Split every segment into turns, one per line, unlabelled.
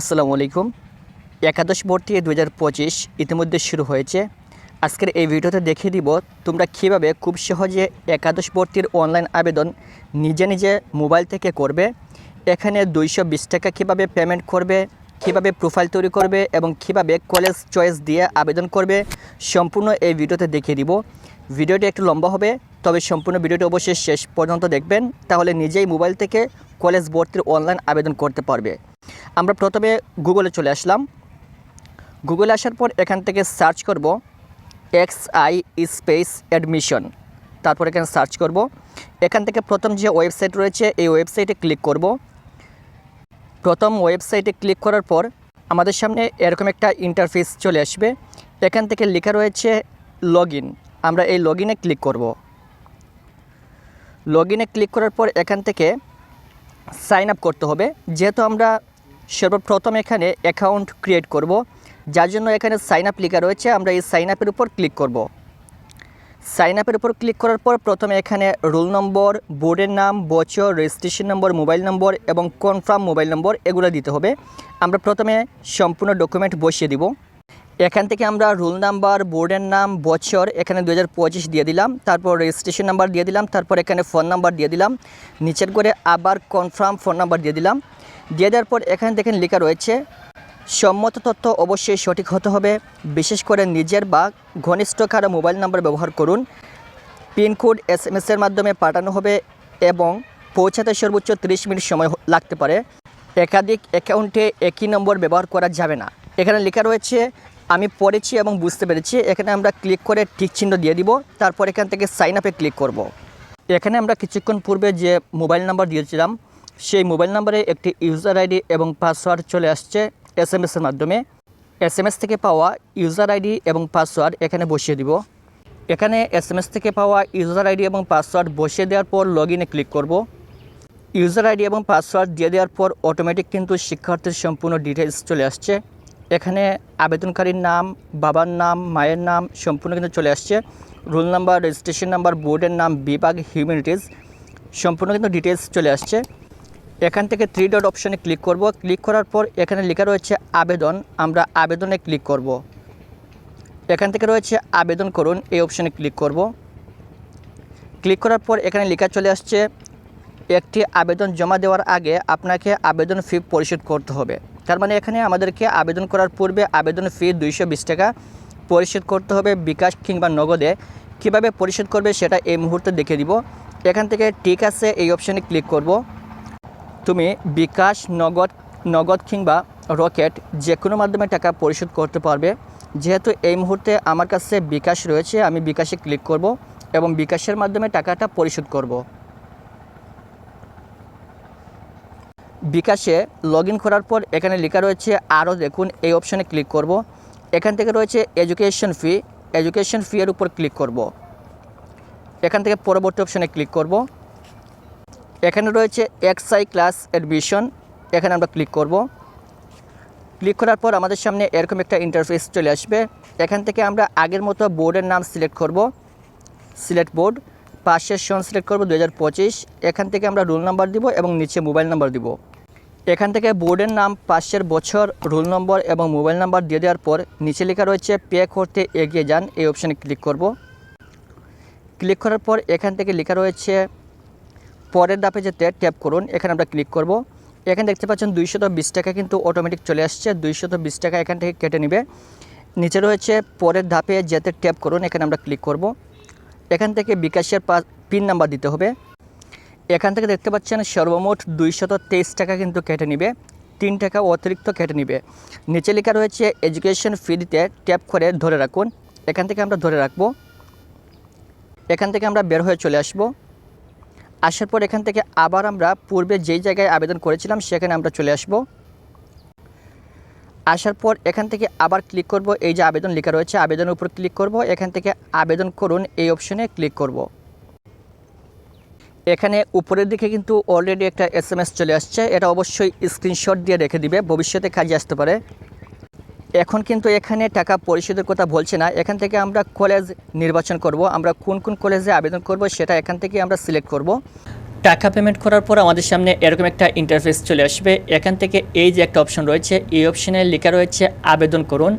আসসালামু আলাইকুম। একাদশ ভর্তি দু হাজার পঁচিশ ইতিমধ্যে শুরু হয়েছে। আজকের এই ভিডিওতে দেখিয়ে দিব তোমরা কীভাবে খুব সহজে একাদশ ভর্তির অনলাইন আবেদন নিজে নিজে মোবাইল থেকে করবে, এখানে দুইশো বিশ টাকা কীভাবে পেমেন্ট করবে, কীভাবে প্রোফাইল তৈরি করবে এবং কীভাবে কলেজ চয়েস দিয়ে আবেদন করবে, সম্পূর্ণ এই ভিডিওতে দেখিয়ে দিব। ভিডিওটি একটু লম্বা হবে, তবে সম্পূর্ণ ভিডিওটি অবশ্যই শেষ পর্যন্ত দেখবেন, তাহলে নিজেই মোবাইল থেকে কলেজ ভর্তির অনলাইন আবেদন করতে পারবে। আমরা প্রথমে গুগলে চলে আসলাম। গুগলে আসার পর এখান থেকে সার্চ করব এক্স আই স্পেস অ্যাডমিশন তারপর এখানে সার্চ করব। এখান থেকে প্রথম যে ওয়েবসাইট রয়েছে, এই ওয়েবসাইটে ক্লিক করব। প্রথম ওয়েবসাইটে ক্লিক করার পর আমাদের সামনে এরকম একটা ইন্টারফেস চলে আসবে। এখান থেকে লেখা রয়েছে লগ আমরা এই লগ ক্লিক করব। লগ ক্লিক করার পর এখান থেকে সাইন আপ করতে হবে। যেহেতু আমরা সর্বপ্রথম এখানে অ্যাকাউন্ট ক্রিয়েট করব, যার জন্য এখানে সাইন আপ লেখা রয়েছে, আমরা এই সাইন আপের উপর ক্লিক করব। সাইন আপের উপর ক্লিক করার পর প্রথমে এখানে রোল নম্বর বোর্ডের নাম, বছর রেজিস্ট্রেশন নম্বর মোবাইল নম্বর এবং কনফার্ম মোবাইল নম্বর এগুলো দিতে হবে। আমরা প্রথমে সম্পূর্ণ ডকুমেন্ট বসিয়ে দিব। এখান থেকে আমরা রোল নাম্বার, বোর্ডের নাম, বছর এখানে দু হাজার পঁচিশ দিয়ে দিলাম। তারপর রেজিস্ট্রেশন নাম্বার দিয়ে দিলাম। তারপর এখানে ফোন নাম্বার দিয়ে দিলাম। নিচের করে আবার কনফার্ম ফোন নাম্বার দিয়ে দিলাম। দিয়ে দেওয়ার পর এখানে দেখেন লেখা রয়েছে, সম্মত তথ্য অবশ্যই সঠিক হতে হবে। বিশেষ করে নিজের বা ঘনিষ্ঠ কারও মোবাইল নাম্বার ব্যবহার করুন। পিনকোড এস এম এসের মাধ্যমে পাঠানো হবে এবং পৌঁছাতে সর্বোচ্চ 30 মিনিট সময় লাগতে পারে। একাধিক অ্যাকাউন্টে একই নম্বর ব্যবহার করা যাবে না। এখানে লেখা রয়েছে আমি পড়েছি এবং বুঝতে পেরেছি। এখানে আমরা ক্লিক করে ঠিক চিহ্ন দিয়ে দিব। তারপর এখান থেকে সাইন আপে ক্লিক করব। এখানে আমরা কিছুক্ষণ পূর্বে যে মোবাইল নাম্বার দিয়েছিলাম, সেই মোবাইল নাম্বারে একটি ইউজার আইডি এবং পাসওয়ার্ড চলে আসছে এস এম এসের মাধ্যমে। এস এম এস থেকে পাওয়া ইউজার আইডি এবং পাসওয়ার্ড এখানে বসিয়ে দিব। এখানে এস এম এস থেকে পাওয়া ইউজার আইডি এবং পাসওয়ার্ড বসিয়ে দেওয়ার পর লগ ইনে ক্লিক করব। ইউজার আইডি এবং পাসওয়ার্ড দিয়ে দেওয়ার পর অটোমেটিক কিন্তু শিক্ষার্থীর সম্পূর্ণ ডিটেলস চলে আসছে। এখানে আবেদনকারীর নাম, বাবার নাম, মায়ের নাম সম্পূর্ণ কিন্তু চলে আসছে। রোল নাম্বার, রেজিস্ট্রেশন নাম্বার, বোর্ডের নাম, বিভাগ, হিউম্যানিটিস সম্পূর্ণ কিন্তু ডিটেলস চলে আসছে। এখান থেকে থ্রি ডট অপশানে ক্লিক করব। ক্লিক করার পর এখানে লেখা রয়েছে আবেদন। আমরা আবেদনে ক্লিক করব। এখান থেকে রয়েছে আবেদন করুন। এই অপশানে ক্লিক করব। ক্লিক করার পর এখানে লেখা চলে আসছে, একটি আবেদন জমা দেওয়ার আগে আপনাকে আবেদন ফি পরিশোধ করতে হবে। তার মানে এখানে আমাদেরকে আবেদন করার পূর্বে আবেদন ফি দুইশো বিশ টাকা পরিশোধ করতে হবে বিকাশ কিংবা নগদে। কীভাবে পরিশোধ করবে সেটা এই মুহূর্তে দেখে দিব। এখান থেকে ঠিক আছে, এই অপশানে ক্লিক করব। তুমি বিকাশ নগদ নগদ কিংবা রকেট যে কোনো মাধ্যমে টাকা পরিশোধ করতে পারবে। যেহেতু এই মুহূর্তে আমার কাছে বিকাশ রয়েছে, আমি বিকাশে ক্লিক করব এবং বিকাশের মাধ্যমে টাকাটা পরিশোধ করব। বিকাশে লগ করার পর এখানে লেখা রয়েছে আরও দেখুন, এই অপশানে ক্লিক করব। এখান থেকে রয়েছে এডুকেশন ফি এডুকেশন ফি এর উপর ক্লিক করব। এখান থেকে পরবর্তী অপশানে ক্লিক করব। এখানে রয়েছে এক্সআই ক্লাস অ্যাডমিশন এখানে আমরা ক্লিক করব। ক্লিক করার পর আমাদের সামনে এরকম একটা ইন্টারফেস চলে আসবে। এখান থেকে আমরা আগের মতো বোর্ডের নাম সিলেক্ট করব। সিলেক্ট বোর্ড পাশের সন সিলেক্ট করব দু হাজার পঁচিশ। এখান থেকে আমরা রোল নাম্বার দিব এবং নিচে মোবাইল নাম্বার দিব। এখান থেকে বোর্ডের নাম, পাশের বছর, রোল নম্বর এবং মোবাইল নাম্বার দিয়ে দেওয়ার পর নিচে লেখা রয়েছে পে করতে এগিয়ে যান। এই অপশানে ক্লিক করব। ক্লিক করার পর এখান থেকে লেখা রয়েছে, পরের ধাপে যেতে ট্যাপ করুন। এখানে আমরা ক্লিক করব। এখানে দেখতে পাচ্ছেন দুইশত বিশ টাকা কিন্তু অটোমেটিক চলে আসছে। দুইশত বিশ টাকা এখান থেকে কেটে নেবে। নিচে রয়েছে, পরের ধাপে যেতে ট্যাপ করুন। এখানে আমরা ক্লিক করব। এখান থেকে বিকাশের পিন নাম্বার দিতে হবে। এখান থেকে দেখতে পাচ্ছেন সর্বমোট দুইশত তেইশ টাকা কিন্তু কেটে নিবে, তিন টাকা অতিরিক্ত কেটে নিবে। নিচে লেখা রয়েছে, এডুকেশন ফি দিতে ট্যাপ করে ধরে রাখুন। এখান থেকে আমরা ধরে রাখব। এখান থেকে আমরা বের হয়ে চলে আসব। আসার পর এখান থেকে আবার আমরা পূর্বে যেই জায়গায় আবেদন করেছিলাম সেখানে আমরা চলে আসব। আসার পর এখান থেকে আবার ক্লিক করব। এই যে আবেদন লেখা রয়েছে, আবেদনের উপর ক্লিক করব। এখান থেকে আবেদন করুন এই অপশনে ক্লিক করব। এখানে উপরের দিকে কিন্তু অলরেডি একটা এস এম এস চলে আসছে। এটা অবশ্যই স্ক্রিনশট দিয়ে রেখে দিবে। ভবিষ্যতে কাজে আসতে পারে। এখন কিন্তু এখানে টাকা পরিশোধের কথা বলছে না। এখান থেকে আমরা কলেজ নির্বাচন করব। আমরা কোন কোন কলেজে আবেদন করব সেটা এখান থেকে আমরা সিলেক্ট করব।
টাকা পেমেন্ট করার পর আমাদের সামনে এরকম একটা ইন্টারফেস চলে আসবে। এখান থেকে এই যে একটা অপশন রয়েছে, এই অপশনে লেখা রয়েছে আবেদন করুন।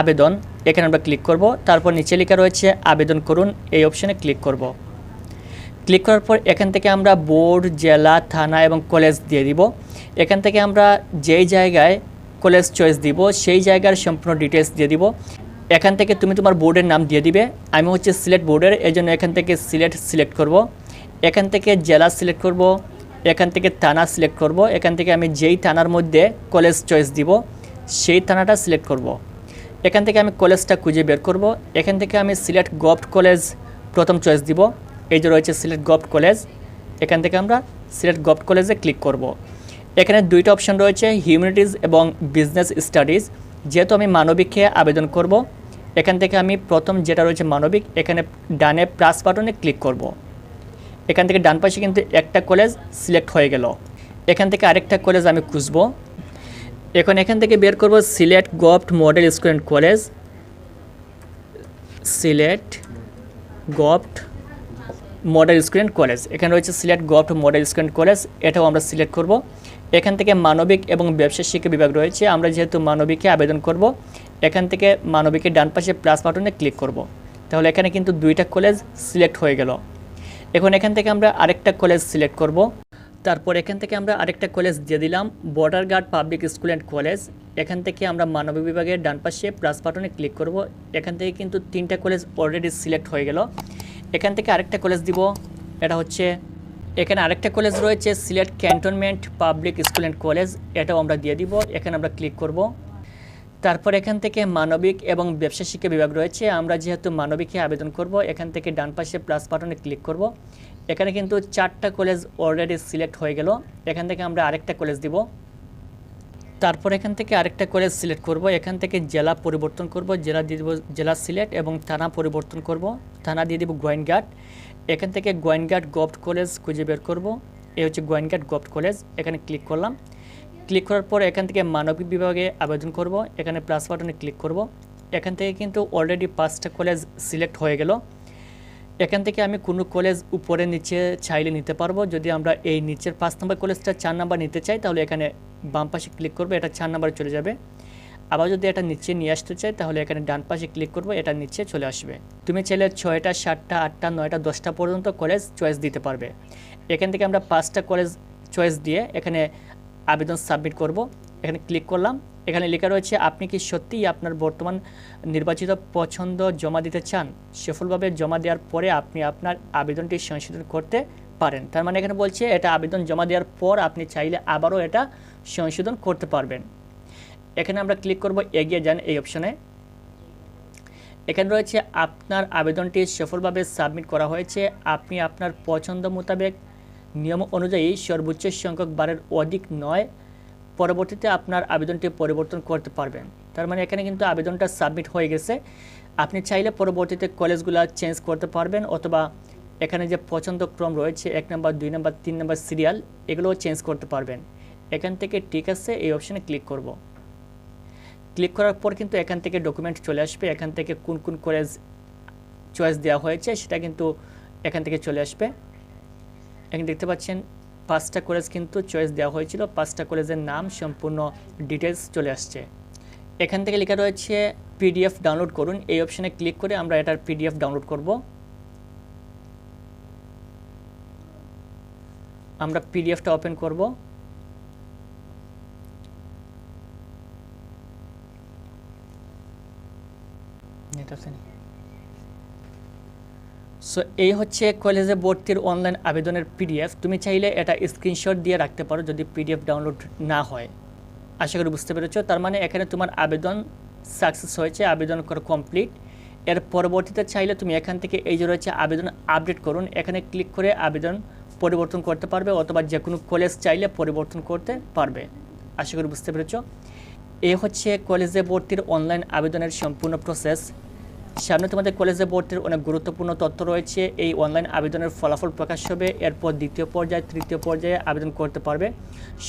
আবেদন, এখানে আমরা ক্লিক করব। তারপর নিচে লেখা রয়েছে আবেদন করুন। এই অপশনে ক্লিক করব। ক্লিক করার পর এখান থেকে আমরা বোর্ড, জেলা, থানা এবং কলেজ দিয়ে দিব। এখান থেকে আমরা যেই জায়গায় কলেজ চয়েস দিব, সেই জায়গার সম্পূর্ণ ডিটেলস দিয়ে দিব। এখান থেকে তুমি তোমার বোর্ডের নাম দিয়ে দিবে। আমি হচ্ছে সিলেট বোর্ডের এই জন্য এখান থেকে সিলেট সিলেক্ট করব। এখান থেকে জেলা সিলেক্ট করব, এখান থেকে থানা সিলেক্ট করব। এখান থেকে আমি যেই থানার মধ্যে কলেজ চয়েস দিব, সেই থানাটা সিলেক্ট করব। এখান থেকে আমি কলেজটা খুঁজে বের করব। এখান থেকে আমি সিলেট গভট কলেজ প্রথম চয়েস দিব। এই যে রয়েছে সিলেট গভট কলেজ, এখান থেকে আমরা সিলেট গভট কলেজে ক্লিক করব। এখানে দুইটা অপশন রয়েছে হিউম্যানিটিজ এবং বিজনেস স্টাডিজ যেহেতু আমি মানবিককে আবেদন করব, এখান থেকে আমি প্রথম যেটা রয়েছে মানবিক, এখানে ডানে প্লাস বাটনে ক্লিক করব। এখান থেকে ডান পাশে কিন্তু একটা কলেজ সিলেক্ট হয়ে গেল। এখান থেকে আরেকটা কলেজ আমি খুঁজবো। এখন এখান থেকে বের করব Sylhet govt model school and college Sylhet govt model and college এখানে রয়েছে Sylhet govt model and college এটাও আমরা সিলেক্ট করব। এখান থেকে মানবিক এবং ব্যবসা শিক্ষা বিভাগ রয়েছে, আমরা যেহেতু মানবিকে আবেদন করব, এখান থেকে মানবিকের ডান পাশে প্লাস বাটনে ক্লিক করব। তাহলে এখানে কিন্তু দুইটা কলেজ সিলেক্ট হয়ে গেল। এখন এখান থেকে আমরা আরেকটা কলেজ সিলেক্ট করব। তারপর এখান থেকে আমরা আরেকটা কলেজ দিয়ে দিলাম border guard public school and college এখান থেকে আমরা মানবিক বিভাগের ডান পাশে প্লাস বাটনে ক্লিক করব। এখান থেকে কিন্তু তিনটা কলেজ অলরেডি সিলেক্ট হয়ে গেল। এখান থেকে আরেকটা কলেজ দিব। এটা হচ্ছে, এখানে আরেকটা কলেজ রয়েছে, Sylhet cantonment public school and college. এটাও আমরা দিয়ে দিব, এখানে আমরা ক্লিক করব। তারপর এখান থেকে মানবিক এবং ব্যবসা শিক্ষা বিভাগ রয়েছে। আমরা যেহেতু মানবিকে আবেদন করব, এখান থেকে ডান পাশে প্লাস বাটনে ক্লিক করব। এখানে কিন্তু চারটা কলেজ অলরেডি সিলেক্ট হয়ে গেল। এখান থেকে আমরা আরেকটা কলেজ দিব। তারপর এখান থেকে আরেকটা কলেজ সিলেক্ট করব। এখান থেকে জেলা পরিবর্তন করব, জেলা দিয়ে দেবো জেলা সিলেক্ট এবং থানা পরিবর্তন করব। থানা দিয়ে দিব গোয়েনঘাট। এখান থেকে গোয়েনঘাট গভট কলেজ খুঁজে বের করব। এ হচ্ছে গোয়েনঘাট গভট কলেজ, এখানে ক্লিক করলাম। ক্লিক করার পর এখান থেকে মানবিক বিভাগে আবেদন করব। এখানে প্লাস বাটনে ক্লিক করব। এখান থেকে কিন্তু অলরেডি পাঁচটা কলেজ সিলেক্ট হয়ে গেল। এখান থেকে আমি কোনো কলেজ উপরে, নিচে চাইলে নিতে পারব। যদি আমরা এই নিচের পাঁচ নম্বর কলেজটা চার নাম্বার নিতে চাই, তাহলে এখানে বাম পাশে ক্লিক করব, এটা চার নাম্বারে চলে যাবে। আবার যদি এটা নিচে নিয়ে আসতে চাই, তাহলে এখানে ডান পাশে ক্লিক করব, এটা নিচে চলে আসবে। তুমি চাইলে ছয়টা, সাতটা, আটটা, নয়টা, দশটা পর্যন্ত কলেজ চয়েস দিতে পারবে। এখান থেকে আমরা পাঁচটা কলেজ চয়েস দিয়ে এখানে আবেদন সাবমিট করব। এখানে ক্লিক করলাম। এখানে লেখা রয়েছে, আপনি কি সত্যিই আপনার বর্তমান নির্বাচিত পছন্দ জমা দিতে চান? সফলভাবে জমা দেওয়ার পরে আপনি আপনার আবেদনটি সংশোধন করতে পারেন। তার মানে এখানে বলছে, এটা আবেদন জমা দেওয়ার পর আপনি চাইলে আবারও এটা সংশোধন করতে পারবেন। এখানে আমরা ক্লিক করব, এগিয়ে যান এই অপশনে এখানে রয়েছে আপনার আবেদনটি সফলভাবে সাবমিট করা হয়েছে। আপনি আপনার পছন্দ মোতাবেক নিয়ম অনুযায়ী সর্বোচ্চ সংখ্যক বারের অধিক নয়, পরবর্তীতে আপনার আবেদনটি পরিবর্তন করতে পারবেন। তার মানে এখানে কিন্তু আবেদনটা সাবমিট হয়ে গেছে। আপনি চাইলে পরবর্তীতে কলেজগুলো চেঞ্জ করতে পারবেন অথবা এখানে যে পছন্দ ক্রম রয়েছে, এক নম্বর, দুই নম্বর, তিন নম্বর সিরিয়াল এগুলোও চেঞ্জ করতে পারবেন। এখান থেকে ঠিক আছে, এই অপশানে ক্লিক করব। ক্লিক করার পর কিন্তু এখান থেকে ডকুমেন্ট চলে আসবে, এখান থেকে কোন কোন কলেজ চয়েস দেওয়া হয়েছে সেটা কিন্তু এখান থেকে চলে আসবে। এখানে দেখতে পাচ্ছেন, পাঁচটা কলেজ কিন্তু চয়েস দেওয়া হয়েছিল, পাঁচটা কলেজের নাম, সম্পূর্ণ ডিটেলস চলে আসছে। এখান থেকে লেখা রয়েছে পিডিএফ ডাউনলোড করুন, এই অপশানে ক্লিক করে আমরা এটার পিডিএফ ডাউনলোড করব। আমরা পিডিএফটা ওপেন করব। সো এই হচ্ছে কলেজে ভর্তির অনলাইন আবেদনের পিডিএফ তুমি চাইলে এটা স্ক্রিনশট দিয়ে রাখতে পারো যদি পিডিএফ ডাউনলোড না হয়। আশা করি বুঝতে পেরেছ। তার মানে এখানে তোমার আবেদন সাকসেস হয়েছে, আবেদন করা কমপ্লিট এর পরবর্তীতে চাইলে তুমি এখান থেকে এই যে রয়েছে আবেদন আপডেট করুন। এখানে ক্লিক করে আবেদন পরিবর্তন করতে পারবে অথবা যে কোনো কলেজ চাইলে পরিবর্তন করতে পারবে। আশা করি বুঝতে পেরেছ। এই হচ্ছে কলেজে ভর্তির অনলাইন আবেদনের সম্পূর্ণ প্রসেস সামনে তোমাদের কলেজে ভর্তির অনেক গুরুত্বপূর্ণ তথ্য রয়েছে। এই অনলাইন আবেদনের ফলাফল প্রকাশ হবে, এরপর দ্বিতীয় পর্যায়ে, তৃতীয় পর্যায়ে আবেদন করতে পারবে।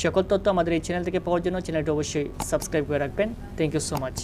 সকল তথ্য আমাদের এই চ্যানেল থেকে পাওয়ার জন্য চ্যানেলটি অবশ্যই সাবস্ক্রাইব করে রাখবেন। Thank you so much